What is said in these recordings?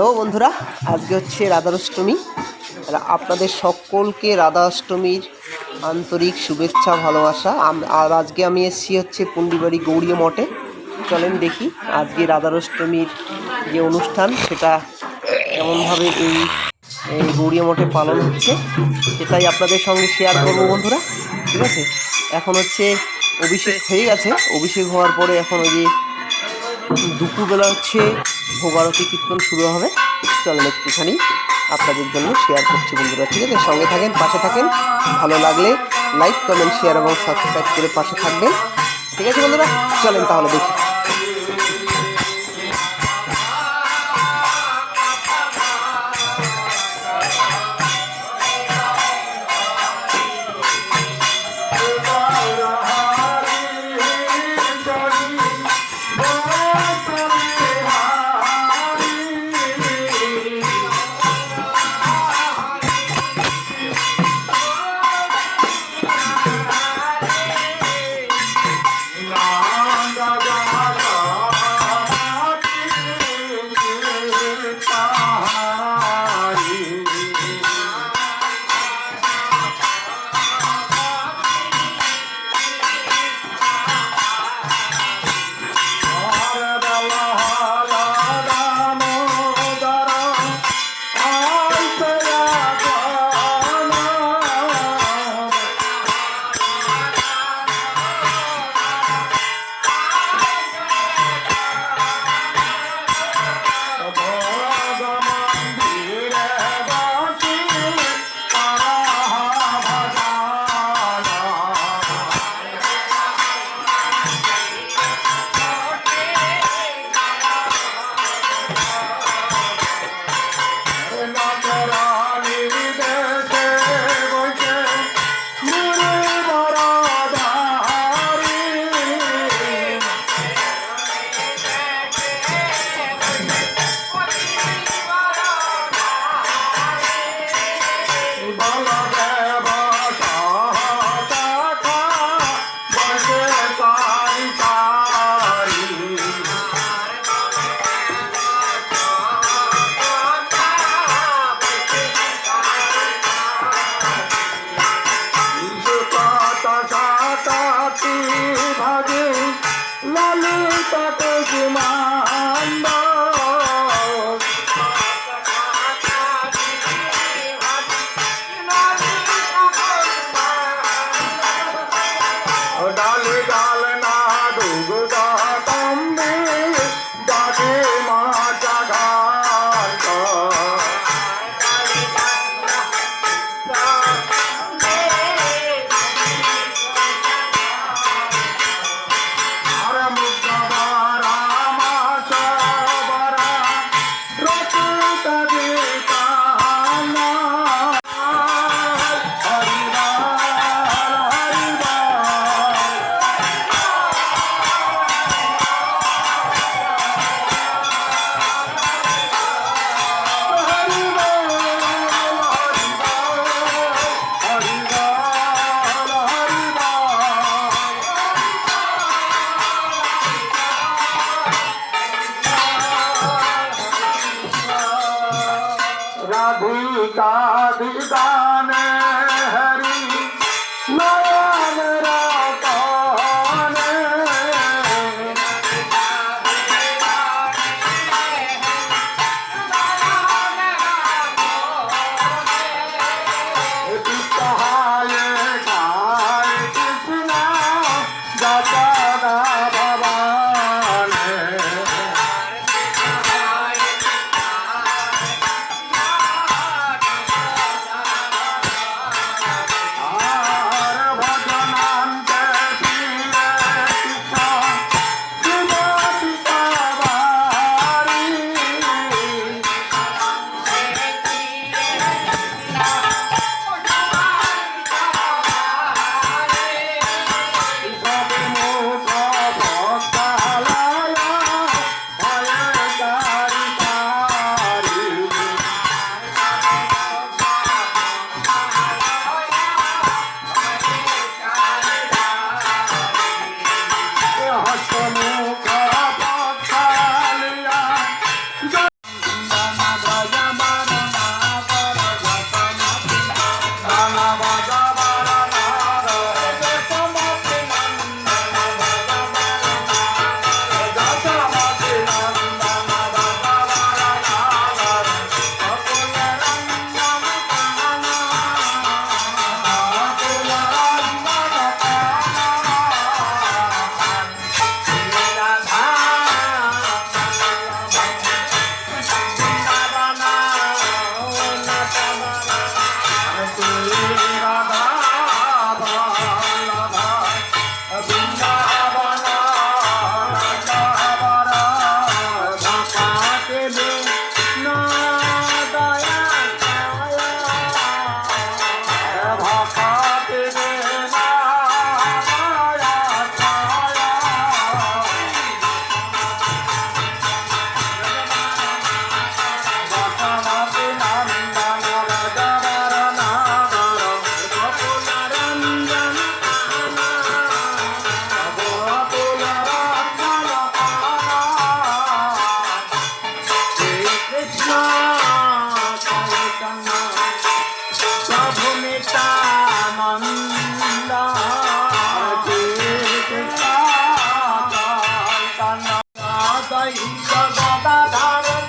Hello বন্ধুরা, আজকে হচ্ছে রাধাষ্টমী আপনাদের সকলকে রাধাষ্টমীর আন্তরিক শুভেচ্ছা, ভালোবাসা। আর আজকে আমি এসেছি হচ্ছে পুন্ডিবাড়ি গৌরী মঠে। চলেন দেখি আজকে রাধাষ্টমীর যে অনুষ্ঠান, সেটা কেমনভাবে এই গৌরী মঠে পালন হচ্ছে, সেটাই আপনাদের সঙ্গে শেয়ার করব বন্ধুরা, ঠিক আছে? এখন হচ্ছে অভিষেক হয়ে গেছে। অভিষেক হওয়ার পরে এখন ওই যে দুপুরবেলা হচ্ছে ভোগারতি কীর্তন শুরু হবে। চলেন একটুখানি আপনাদের জন্য শেয়ার করছি বন্ধুরা, ঠিক আছে? সঙ্গে থাকেন, পাশে থাকেন। ভালো লাগলে লাইক কমেন্ট শেয়ার এবং সাবস্ক্রাইব করে পাশে থাকবেন। ঠিক আছে বন্ধুরা? চলেন তাহলে দেখি। ললিতাকে সীমান্দ ডালে দাদাই সর্বদা ধারণ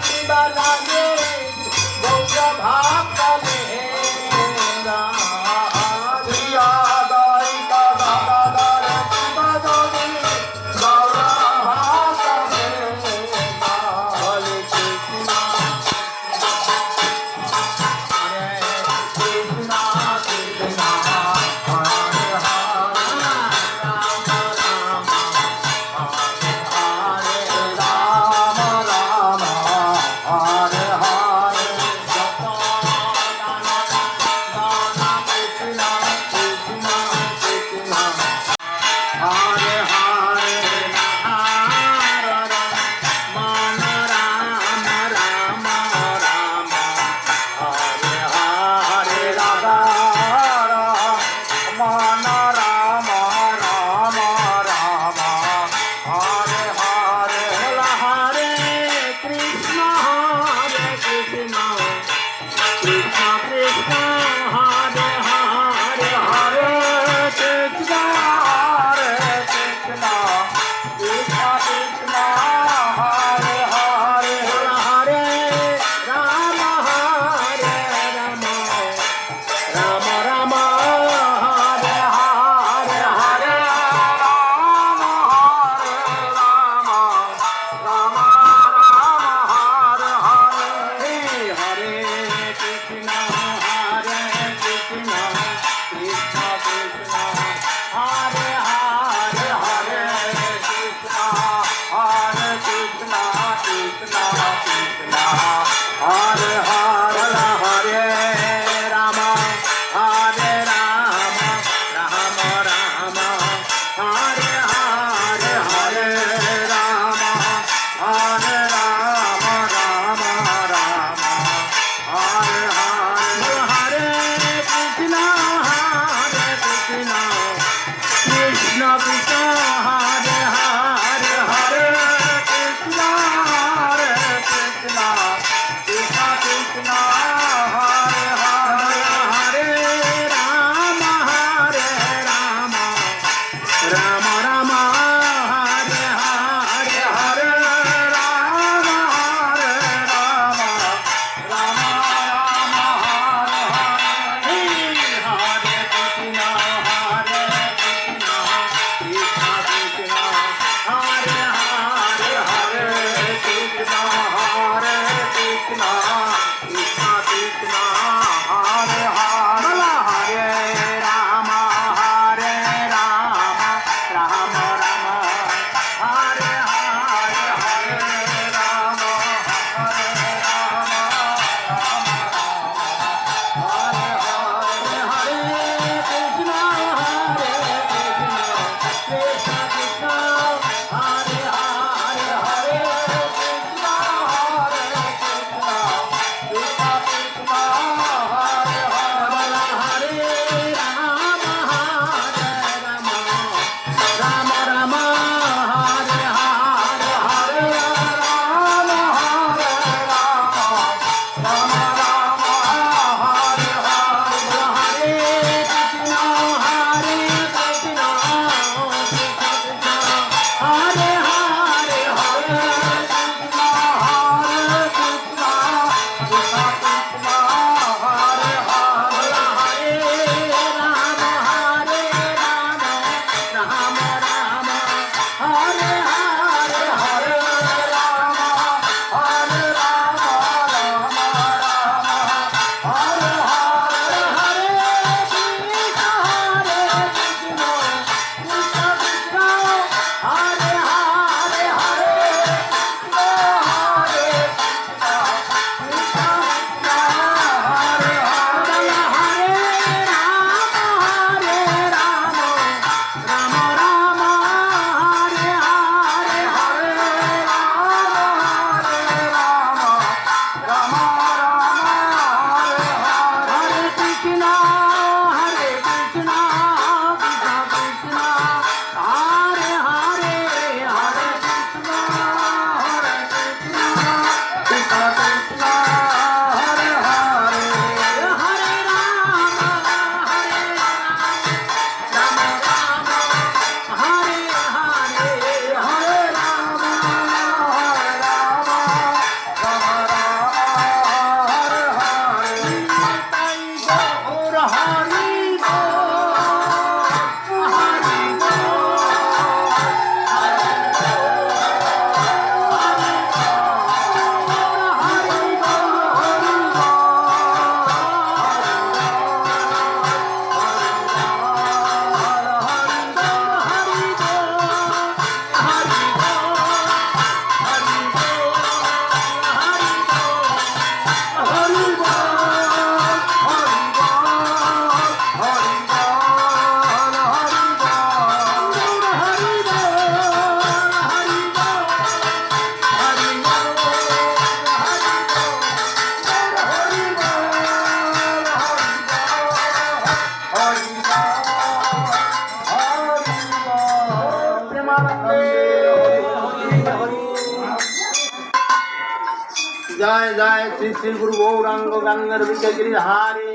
জয় জয় শ্রী শ্রী গুরু গৌরাঙ্গ গঙ্গর বিজয়গিরি হারি।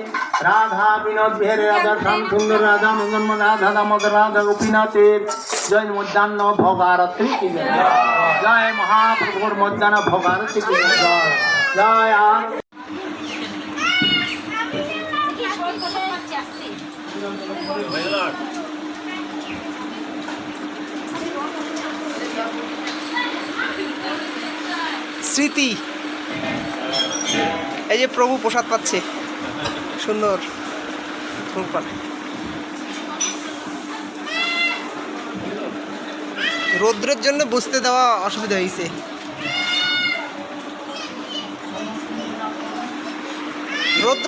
রাধা বিনোদ বিহারে রাধা শ্যাম সুন্দর রাধা মদন রাধা দামোদর রাধা গোপীনাথের। জয় মধ্যাহ্ন ভোগারত্রী কি জয়। মহাপ্রভুর মধ্যাহ্ন ভোগারত্রী কি জয়। জয় আর স্মৃতি। এই যে প্রভু প্রসাদ পাচ্ছে। সুন্দর। রৌদ্রের জন্য বুঝতে দেওয়া অসুবিধা হয়েছে রৌদ্র